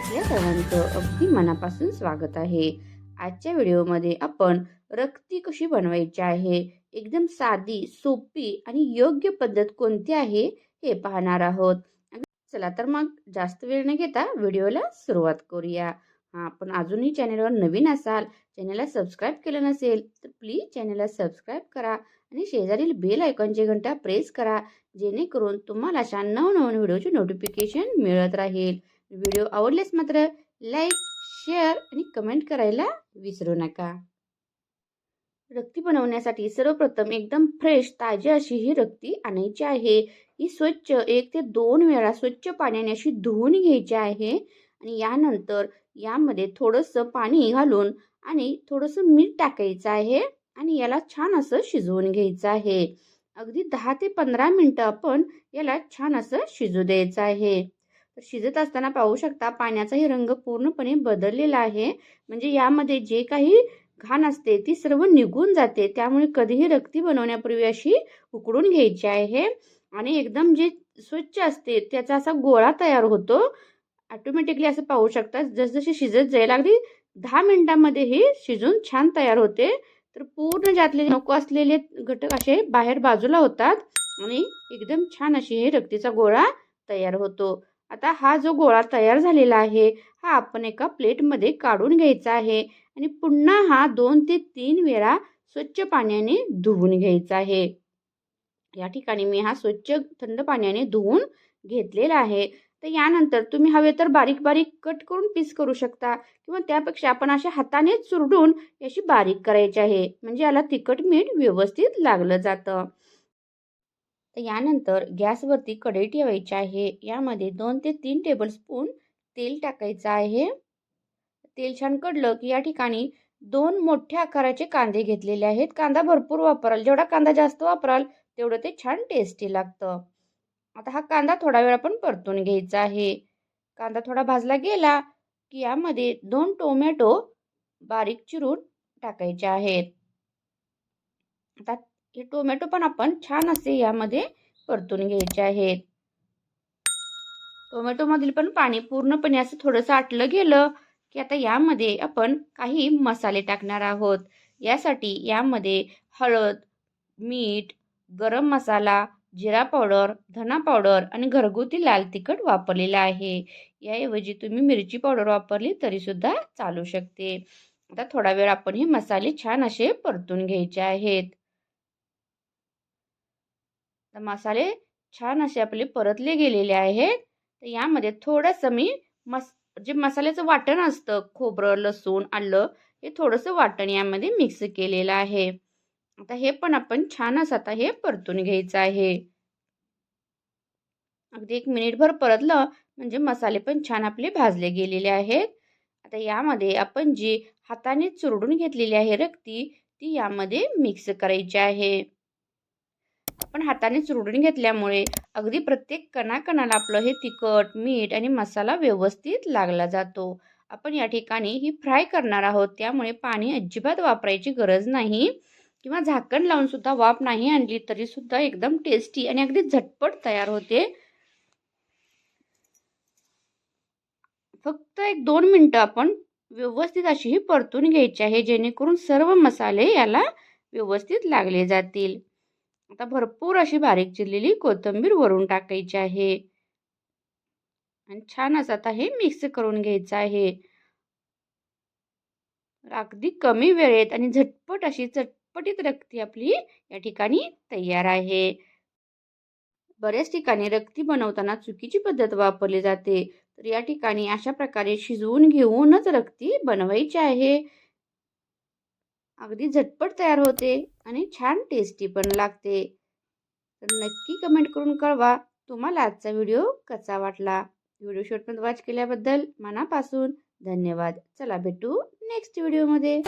आपल्या सर्वांचं अगदी मनापासून स्वागत आहे. आजच्या व्हिडिओमध्ये आपण रक्ती कशी बनवायची आहे एकदम साधी सोपी आणि योग्य पद्धत कोणती आहे हे पाहणार आहोत. चला तर मग जास्त वेळ न घेता व्हिडिओला सुरुवात करूया. हा आपण अजूनही चॅनलवर नवीन असाल चॅनलला सबस्क्राईब केलं नसेल तर प्लीज चॅनेलला सबस्क्राईब करा आणि शेजारील बेल आयकॉनची घंटा प्रेस करा जेणेकरून तुम्हाला अशा नवनवीन व्हिडिओचे नोटिफिकेशन मिळत राहील. व्हिडिओ आवडलेस मात्र लाईक शेअर आणि कमेंट करायला विसरू नका. रक्ती बनवण्यासाठी सर्वप्रथम एकदम फ्रेश ताजी अशी ही रक्ती आणायची आहे. ही स्वच्छ एक ते दोन वेळा स्वच्छ पाण्याने अशी धुवून घ्यायची आहे आणि यानंतर यामध्ये थोडंसं पाणी घालून आणि थोडंसं मीठ टाकायचं आहे आणि याला छान असं शिजवून घ्यायचं आहे. अगदी दहा ते पंधरा मिनटं आपण याला छान असं शिजू द्यायचं आहे. तर शिजत असताना पाहू शकता पाण्याचाही रंग पूर्णपणे बदललेला आहे. म्हणजे यामध्ये जे काही घाण असते ती सर्व निघून जाते. त्यामुळे कधीही रक्ती बनवण्यापूर्वी अशी उकडून घ्यायची आहे. आणि एकदम जे स्वच्छ असते त्याचा असा गोळा तयार होतो. ऑटोमॅटिकली असं पाहू शकता जसजशी शिजत जाईल अगदी दहा मिनिटांमध्ये ही शिजून छान तयार होते. तर पूर्ण ज्यातले नको असलेले घटक असे बाहेर बाजूला होतात आणि एकदम छान अशी हे रक्तीचा गोळा तयार होतो. आता हा जो गोळा तयार झालेला आहे हा आपण एका प्लेटमध्ये काढून घ्यायचा आहे आणि पुन्हा हा दोन ते तीन वेळा स्वच्छ पाण्याने धुवून घ्यायचा आहे. या ठिकाणी मी हा स्वच्छ थंड पाण्याने धुवून घेतलेला आहे. तर यानंतर तुम्ही हवे तर बारीक बारीक कट करून पीस करू शकता किंवा त्यापेक्षा आपण अशा हाताने चुरडून याची बारीक करायची आहे. म्हणजे याला तिखट मीठ व्यवस्थित लागलं जातं. तर यानंतर गॅसवरती कढई ठेवायची आहे. यामध्ये दोन ते तीन टेबलस्पून तेल टाकायचं आहे. तेल छान कडलं की या ठिकाणी दोन मोठ्या आकाराचे कांदे घेतलेले आहेत. कांदा भरपूर वापराल. जेवढा कांदा जास्त वापराल तेवढं ते छान टेस्टी लागतं. आता हा कांदा थोडा वेळ आपण परतून घ्यायचा आहे. कांदा थोडा भाजला गेला की यामध्ये दोन टोमॅटो बारीक चिरून टाकायचे आहेत. आता हे टोमॅटो पण आपण छान असे यामध्ये परतून घ्यायचे आहेत. टोमॅटोमधील पण पाणी पूर्णपणे असं थोडंसं आटलं गेलं की आता यामध्ये आपण काही मसाले टाकणार आहोत. यासाठी यामध्ये हळद मीठ गरम मसाला जिरा पावडर धना पावडर आणि घरगुती लाल तिखट वापरलेलं आहे. याऐवजी तुम्ही मिरची पावडर वापरली तरीसुद्धा चालू शकते. आता थोडा वेळ आपण हे मसाले छान असे परतून घ्यायचे आहेत. तर मसाले छान असे आपले परतले गेलेले आहेत. तर यामध्ये थोडंसं मी मस जे मसाल्याचं वाटण असतं खोबरं लसूण आलं हे थोडंसं वाटण यामध्ये मिक्स केलेलं आहे. आता हे पण आपण छान असं आता हे परतून घ्यायचं आहे. अगदी एक मिनिटभर परतलं म्हणजे मसाले पण छान आपले भाजले गेलेले आहेत. आता यामध्ये आपण जी हाताने चुरडून घेतलेली आहे रक्ती ती यामध्ये मिक्स करायची आहे. पण हाताने चुरडून घेतल्यामुळे अगदी प्रत्येक कणाकणाला आपलं हे तिखट मीठ आणि मसाला व्यवस्थित लागला जातो. आपण या ठिकाणी ही फ्राय करणार आहोत त्यामुळे पाणी अजिबात वापरायची गरज नाही किंवा झाकण लावून सुद्धा वाफ नाही आणली तरी सुद्धा एकदम टेस्टी आणि अगदी झटपट तयार होते. फक्त एक दोन मिनटं आपण व्यवस्थित अशी ही परतून घ्यायची आहे जेणेकरून सर्व मसाले याला व्यवस्थित लागले जातील. आता भरपूर अशी बारीक चिरलेली कोथिंबीर वरून टाकायची आहे. आणि छान असं आता हे मिक्स करून घ्यायचं आहे. अगदी कमी वेळेत आणि झटपट अशी चटपटीत रक्ती आपली या ठिकाणी तयार आहे. बऱ्याच ठिकाणी रक्ती बनवताना चुकीची पद्धत वापरली जाते. तर या ठिकाणी अशा प्रकारे शिजवून घेऊनच रक्ती बनवायची आहे. अगदी झटपट तयार होते. आणि छान टेस्टी पण लागते. तर नक्की कमेंट करून कळवा तुम्हाला आजचा व्हिडिओ कसा वाटला? व्हिडिओ शेवटपर्यंत वॉच केल्याबद्दल मनापासून धन्यवाद. चला भेटू नेक्स्ट व्हिडिओमध्ये